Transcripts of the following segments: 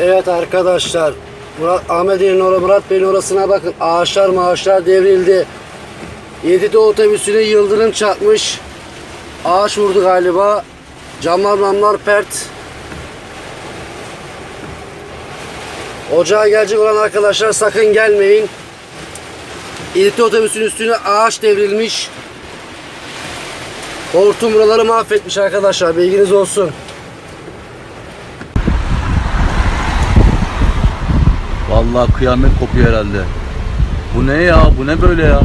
Evet arkadaşlar. Murat, Ahmet Bey'in orası, Murat Bey'in orasına bakın. Ağaçlar maaşlar devrildi. 7'de otobüsüne yıldırım çarpmış. Ağaç vurdu galiba. Camlar mamlar pert. Ocağa gelecek olan arkadaşlar sakın gelmeyin. 7'de otobüsün üstüne ağaç devrilmiş. Hortum buraları mahvetmiş arkadaşlar. Bilginiz olsun. Vallahi kıyamet kopuyor herhalde. Bu ne ya? Bu ne böyle ya?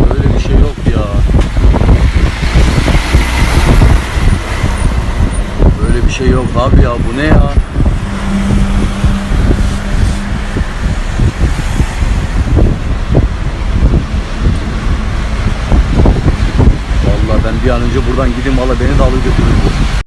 Böyle bir şey yok ya. Böyle bir şey yok abi ya. Bu ne ya? Vallahi ben bir an önce buradan gideyim valla beni de alır götürür bu.